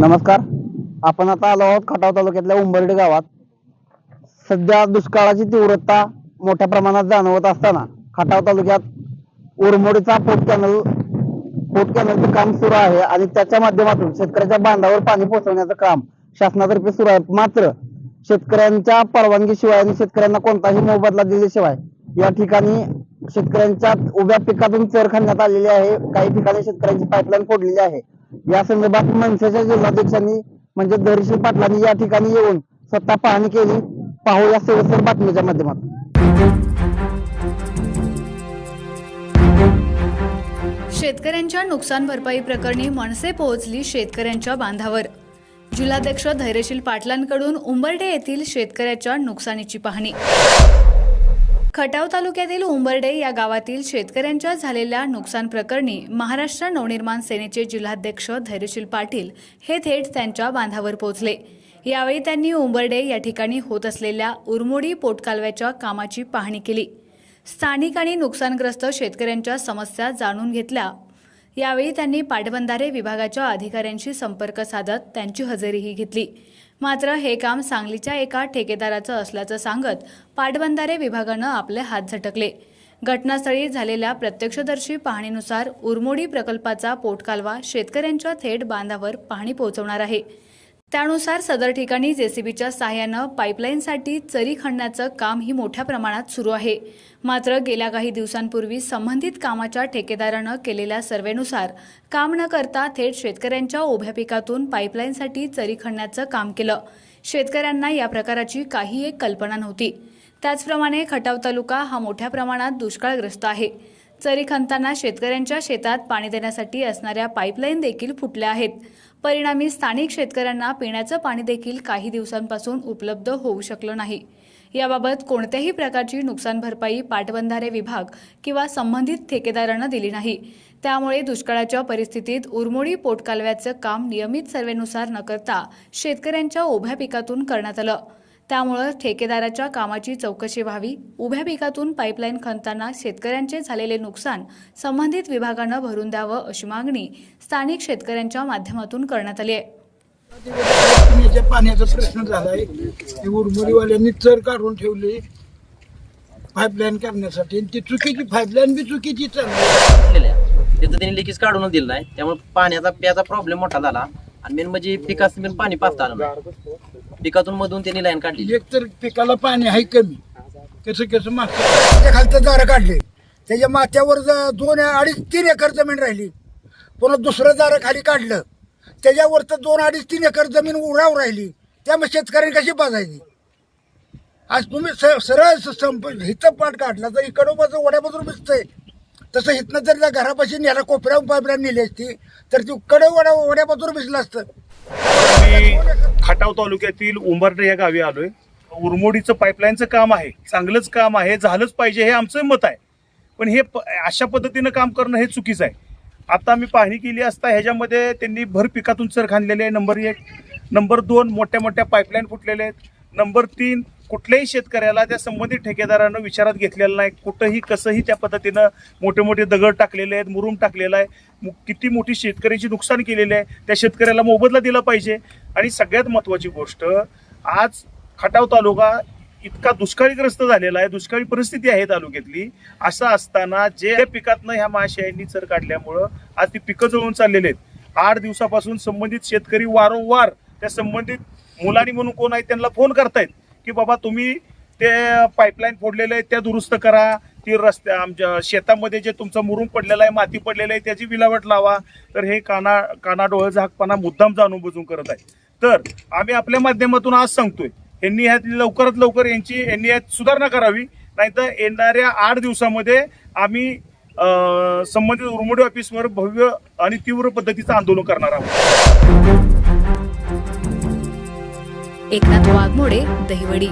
नमस्कार. आपण आता आलो आहोत खटाव तालुक्यातल्या उंबर्डे गावात. सध्या दुष्काळाची तीव्रता मोठ्या प्रमाणात जाणवत असताना खटाव तालुक्यात उरमोडीचा पोट कॅनल पोट कॅनलचं काम सुरू आहे आणि त्याच्या माध्यमातून शेतकऱ्याच्या बांधावर पाणी पोहोचवण्याचं काम शासनातर्फे सुरू आहे. मात्र शेतकऱ्यांच्या परवानगीशिवाय आणि शेतकऱ्यांना कोणताही मोबदला दिल्याशिवाय या ठिकाणी शेतकऱ्यांच्या उभ्या पिकातून चर खाण्यात आलेली आहे. काही ठिकाणी शेतकऱ्यांची पाईपलाईन फोडलेली आहे. या संदर्भात मनसेच्या जिल्हाध्यक्षांनी म्हणजे धैर्यशील पाटलांनी या ठिकाणी येऊन स्वतः पाहणी केली. पाहूया सविस्तर बातमीच्या माध्यमातून. शेतकऱ्यांच्या नुकसान भरपाई प्रकरणी मनसे पोहोचली शेतकऱ्यांच्या बांधावर. जिल्हाध्यक्ष धैर्यशील पाटलांकडून उंबरडे येथील शेतकऱ्याच्या नुकसानीची पाहणी. खटाव तालुक्यातील उंबरडे या गावातील शेतकऱ्यांच्या झालेल्या नुकसान प्रकरणी महाराष्ट्र नवनिर्माण सेनेचे जिल्हाध्यक्ष धैर्यशील पाटील हे थेट त्यांच्या बांधावर पोहोचले. यावेळी त्यांनी उंबरडे या ठिकाणी होत असलेल्या उरमोडी पोटकालव्याच्या कामाची पाहणी केली. स्थानिक आणि नुकसानग्रस्त शेतकऱ्यांच्या समस्या जाणून घेतल्या. यावेळी त्यांनी पाटबंधारे विभागाच्या अधिकाऱ्यांशी संपर्क साधत त्यांची हजेरीही घेतली. मात्र हे काम सांगलीच्या एका ठेकेदाराचं असल्याचं सांगत पाटबंधारे विभागानं आपले हात झटकले. घटनास्थळी झालेल्या प्रत्यक्षदर्शी पाहणीनुसार उरमोडी प्रकल्पाचा पोटकालवा शेतकऱ्यांच्या थेट बांधावर पाणी पोहोचवणार आहे. त्यानुसार सदर ठिकाणी जेसीबीच्या सहाय्यानं पाईपलाईनसाठी चरी खणण्याचं कामही मोठ्या प्रमाणात सुरू आहे. मात्र गेल्या काही दिवसांपूर्वी संबंधित कामाच्या ठेकेदारानं केलेल्या सर्वेनुसार काम न करता थेट शेतकऱ्यांच्या उभ्या पिकातून पाईपलाईनसाठी चरी खणण्याचं काम केलं. शेतकऱ्यांना या प्रकाराची काही एक कल्पना नव्हती. त्याचप्रमाणे खटाव तालुका हा मोठ्या प्रमाणात दुष्काळग्रस्त आहे. चरी खणताना शेतकऱ्यांच्या शेतात पाणी देण्यासाठी असणाऱ्या पाईपलाईन देखील फुटल्या आहेत. परिणामी स्थानिक शेतकऱ्यांना पिण्याचं पाणी देखील काही दिवसांपासून उपलब्ध होऊ शकलं नाही. याबाबत कोणत्याही प्रकारची नुकसान भरपाई पाटबंधारे विभाग किंवा संबंधित ठेकेदारानं दिली नाही. त्यामुळे दुष्काळाच्या परिस्थितीत उरमोडी पोटकालव्याचं काम नियमित सर्वेनुसार न करता शेतकऱ्यांच्या उभ्या पिकातून करण्यात आलं. त्यामुळं ठेकेदाराच्या कामाची चौकशी व्हावी. उभ्या पिकातून पाईपलाईन खणताना शेतकऱ्यांचे झालेले नुकसान संबंधित विभागानं भरून द्यावं अशी मागणी स्थानिक शेतकऱ्यांच्या माध्यमातून करण्यात आली आहे. पाण्याचा प्रश्न झालाय ते उरमुरीवाल्यांनी चर काढून ठेवले पाईपलाईन करण्यासाठी. ती चुकीची पाईपलाईन बी चुकीची तिथं त्यांनी लिकेज काढूनच दिलं नाही. त्यामुळे पाण्याचा प्याचा प्रॉब्लेम मोठा झाला. आणि मेन म्हणजे पिकास पण पाणी पाचता आलं. पिकातून मधून त्यांनी लाईन काढली एक तर पिकाला पाणी आहे कमी. कसं कसं मागच्या खालचं दारं काढले. त्याच्या माथ्यावर ज- दोन अडीच तीन एकर जमीन राहिली. पुन्हा दुसरं दारं खाली काढलं. त्याच्यावर तर दोन अडीच तीन एकर जमीन उराव राहिली. त्यामुळे शेतकऱ्यांनी कशी पाजायची आज तुम्ही स- सरळ स- संप हिथं पाठ काढला तर इकडोबाचं वड्यापासून भिजतंय. तसं इथनं जर त्या घरापाशी न्याला कोपऱ्या पायपऱ्या नेली असती तर ती कडे वड्या वड्यापासून भिजलं असतं. मी खटाव तालुक्यातील उंबरडे या गावी आलोय. उरमोडीचं पाईपलाईनचं काम आहे चांगलंच काम आहे झालंच पाहिजे हे आमचं मत आहे. पण हे प- अशा पद्धतीनं काम करणं हे चुकीचं आहे. आता मी पाहणी केली असता ह्याच्यामध्ये त्यांनी भर पिकातून चर खांदलेले आहे. नंबर एक नंबर दोन मोठ्या मोठ्या पाईपलाईन फुटलेले आहेत. नंबर तीन कुठल्याही शेतकऱ्याला त्या संबंधित ठेकेदारानं विचारात घेतलेलं नाही. कुठंही कसंही त्या पद्धतीनं मोठे मोठे दगड टाकलेले आहेत मुरुम टाकलेला आहे. किती मोठी शेतकऱ्याची नुकसान केलेलं आहे त्या शेतकऱ्याला मोबदला दिला पाहिजे. आणि सगळ्यात महत्त्वाची गोष्ट आज खटाव तालुका इतका दुष्काळीग्रस्त झालेला आहे दुष्काळी परिस्थिती आहे तालुक्यातली. असं असताना जे पिकातनं ह्या महाशयांनी चर काढल्यामुळं आज ती पिकं जळून चाललेले आहेत. आठ दिवसापासून संबंधित शेतकरी वारंवार त्या संबंधित मुलांनी म्हणून कोण आहेत त्यांना फोन करतायत. की बाबा तुम्ही ते पाईपलाईन फोडलेले आहे त्या दुरुस्त करा. ती रस्त्या आमच्या शेतामध्ये जे तुमचं मुरुम पडलेलं आहे माती पडलेलं आहे त्याची विलावट लावा. तर हे काना कानाडोळ झाकपणा मुद्दाम जाणून बुजून करत आहे. तर आम्ही आपल्या माध्यमातून आज सांगतोय यांनी ह्यात लवकरात लवकर यांची यांनी यात सुधारणा करावी. नाहीतर येणाऱ्या आठ दिवसामध्ये आम्ही संबंधित उर्मोडी ऑफिसवर भव्य आणि तीव्र पद्धतीचं आंदोलन करणार आहोत. एकनाथ वाघमोडे दहिवडी.